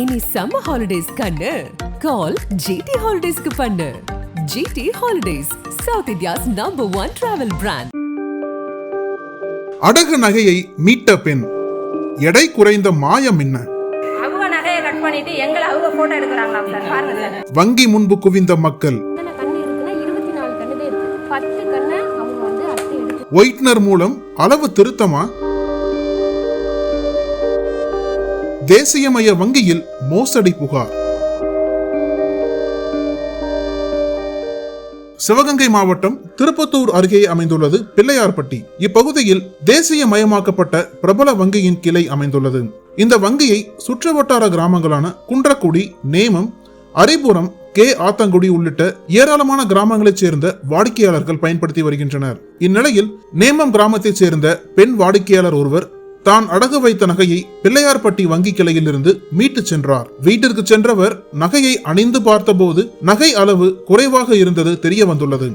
இனி summer holidays கண்ணு. கால் GT ஹாலிடேஸ்க்கு பண்ணு. GT holidays south India's number one travel brand அடகு நகையை மீட்ட பெண் எடை குறைந்த மாயம் என்ன? அவங்க நகையை கட் பண்ணிட்டு எங்களை அவங்க போட்டோ எடுக்கிறாங்களாம் சார். பாருங்க சார். வங்கி முன்பு குவிந்த மக்கள். எத்தனை கண்ணு இருக்குன்னா இருபத்தி நாலு கண்ணு தான் இருக்கு. பத்து கண்ணை அவங்க வந்து அறுத்து எடுத்து ஒயிட்னர் மூலம் அளவு திருத்தமா? தேசியமய வங்கியில் மோசடி புகார். சிவகங்கை மாவட்டம் திருப்பத்தூர் அருகே அமைந்துள்ளது பிள்ளையார்பட்டி. இப்பகுதியில் தேசிய மயமாக்கப்பட்ட பிரபல வங்கியின் கிளை அமைந்துள்ளது. இந்த வங்கியை சுற்றுவட்டார கிராமங்களான குன்றக்குடி நேமம் அரிபுரம் கே. ஆத்தங்குடி உள்ளிட்ட ஏராளமான கிராமங்களைச் சேர்ந்த வாடிக்கையாளர்கள் பயன்படுத்தி வருகின்றனர். இந்நிலையில் நேமம் கிராமத்தைச் சேர்ந்த பெண் வாடிக்கையாளர் ஒருவர் தான் அடகு வைத்த நகையை பிள்ளையார்பட்டி வங்கி கிளையில் இருந்து மீட்டுச் சென்றார். வீட்டிற்கு சென்றவர் நகையை அணிந்து பார்த்தபோது நகை அளவு குறைவாக இருந்தது தெரிய வந்துள்ளது.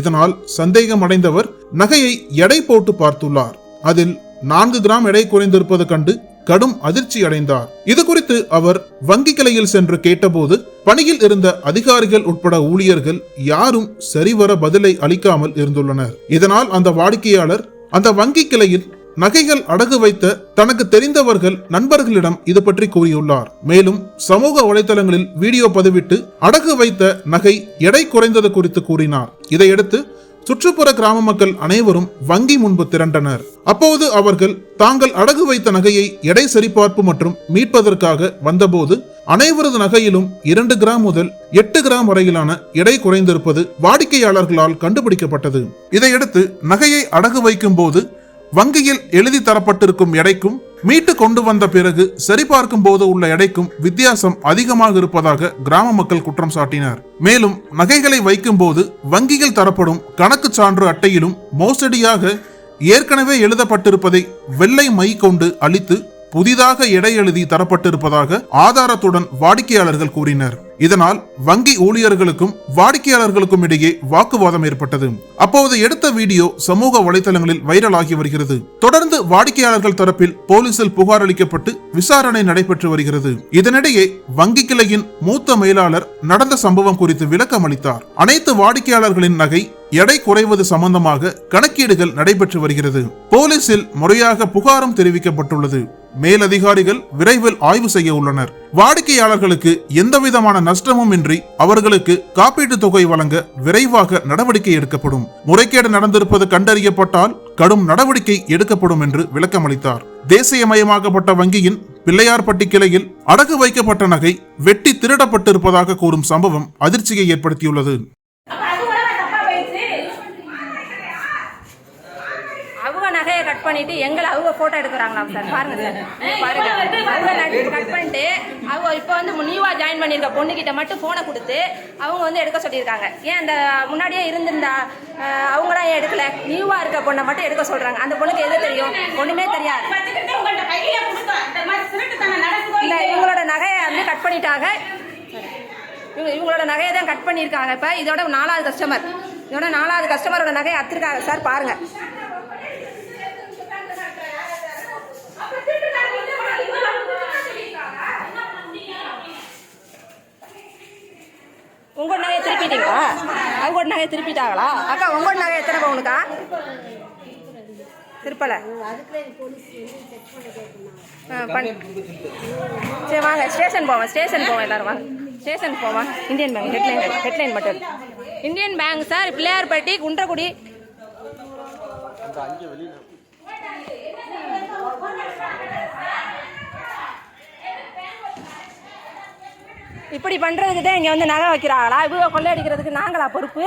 இதனால் சந்தேகம் அடைந்தவர் நகையை எடை போட்டு பார்த்துள்ளார். அதில் நான்கு கிராம் எடை குறைந்திருப்பது கண்டு கடும் அதிர்ச்சி அடைந்தார். இது குறித்து அவர் வங்கி கிளையில் சென்று கேட்டபோது பணியில் இருந்த அதிகாரிகள் உட்பட ஊழியர்கள் யாரும் சரிவர பதிலை அளிக்காமல் இருந்துள்ளனர். இதனால் அந்த வாடிக்கையாளர் அந்த வங்கி கிளையில் நகைகள் அடகு வைத்த தனக்கு தெரிந்தவர்கள் நண்பர்களிடம் இது பற்றி கூறியுள்ளார். மேலும் சமூக வலைதளங்களில் வீடியோ பதிவிட்டு அடகு வைத்த நகை எடை குறைந்தது குறித்து கூறினார். இதையடுத்து சுற்றுப்புற கிராம மக்கள் அனைவரும் வங்கி முன்பு திரண்டனர். அப்போது அவர்கள் தாங்கள் அடகு வைத்த நகையை எடை சரிபார்ப்பு மற்றும் மீட்பதற்காக வந்தபோது அனைவரது நகையிலும் இரண்டு கிராம் முதல் எட்டு கிராம் வரையிலான எடை குறைந்திருப்பது வாடிக்கையாளர்களால் கண்டுபிடிக்கப்பட்டது. இதையடுத்து நகையை அடகு வைக்கும் போது வங்கியில் எழுதி தரப்பட்டிருக்கும் எடைக்கும் மீட்டு கொண்டு வந்த பிறகு சரிபார்க்கும் போது உள்ள எடைக்கும் வித்தியாசம் அதிகமாக இருப்பதாக கிராம மக்கள் குற்றம் சாட்டினர். மேலும் நகைகளை வைக்கும் போது வங்கியில் தரப்படும் கணக்கு சான்று அட்டையிலும் மோசடியாக ஏற்கனவே எழுதப்பட்டிருப்பதை வெள்ளை மை கொண்டு அழித்து புதிதாக எடை எழுதி தரப்பட்டிருப்பதாக ஆதாரத்துடன் வாடிக்கையாளர்கள் கூறினர். இதனால் வங்கி ஊழியர்களுக்கும் வாடிக்கையாளர்களுக்கும் இடையே வாக்குவாதம் ஏற்பட்டது. அப்போது எடுத்த வீடியோ சமூக வலைதளங்களில் வைரலாகி வருகிறது. தொடர்ந்து வாடிக்கையாளர்கள் தரப்பில் போலீசில் புகார் அளிக்கப்பட்டு விசாரணை நடைபெற்று வருகிறது. இதனிடையே வங்கி கிளையின் மூத்த மேலாளர் நடந்த சம்பவம் குறித்து விளக்கம் அளித்தார். அனைத்து வாடிக்கையாளர்களின் நகை எடை குறைவது சம்பந்தமாக கணக்கீடுகள் நடைபெற்று வருகிறது. போலீசில் முறையாக புகாரும் தெரிவிக்கப்பட்டுள்ளது. மேலதிகாரிகள் விரைவில் ஆய்வு செய்ய உள்ளனர். வாடிக்கையாளர்களுக்கு எந்தவிதமான நஷ்டமும் இன்றி அவர்களுக்கு காப்பீட்டு தொகை வழங்க விரைவாக நடவடிக்கை எடுக்கப்படும். முறைகேடு நடந்திருப்பது கண்டறியப்பட்டால் கடும் நடவடிக்கை எடுக்கப்படும் என்று விளக்கமளித்தார். தேசியமயமாக்கப்பட்ட வங்கியின் பிள்ளையார்பட்டி கிளையில் அடகு வைக்கப்பட்ட நகை வெட்டி திருடப்பட்டிருப்பதாக கூறும் சம்பவம் அதிர்ச்சியை ஏற்படுத்தியுள்ளது அவங்க நகையை கட் பண்ணிட்டு எங்களை அவங்க போட்டோ எடுக்கிறாங்களாம் சார் பாருங்க சார் பாருங்க. அவங்க கட் பண்ணிட்டு அவங்க இப்போ வந்து நியூவா ஜாயின் பண்ணியிருக்க பொண்ணுகிட்ட மட்டும் ஃபோனை கொடுத்து அவங்க வந்து எடுக்க சொல்லியிருக்காங்க. ஏன் அந்த முன்னாடியே இருந்திருந்தா அவங்களாம் ஏன் எடுக்கல? நியூவா இருக்க பொண்ணை மட்டும் எடுக்க சொல்றாங்க. அந்த பொண்ணுக்கு எது தெரியும்? ஒண்ணுமே தெரியாது. இல்ல இவங்களோட நகையை வந்து கட் பண்ணிட்டாங்க. இவங்க இவங்களோட நகையை தான் கட் பண்ணியிருக்காங்க. இப்போ இதோட நாலாவது கஸ்டமர் இதோட நாலாவது கஸ்டமரோட நகையை அத்திருக்காங்க சார் பாருங்க. உங்க நகையை திருப்பிட்டீங்களா? அவங்க நகையை திருப்பிட்டாங்களா? அக்கா உங்க நகை எத்தனை பவுனுக்கா திருப்பல. சரி வாங்க. ஸ்டேஷன் போவோம் ஸ்டேஷன் போவோம் எல்லாரும் வாங்க. ஸ்டேஷன் போவோம். இந்தியன் பேங்க் ஹெட்லைன் ஹெட்லைன் மட்டும். Indian bank sir Pillaiyarpatti Kunrakudi. இப்படி பண்ணுறதுக்கு தான் இங்கே வந்து நகை வைக்கிறாங்களா? இவங்க கொள்ளையடிக்கிறதுக்கு நாங்களா பொறுப்பு?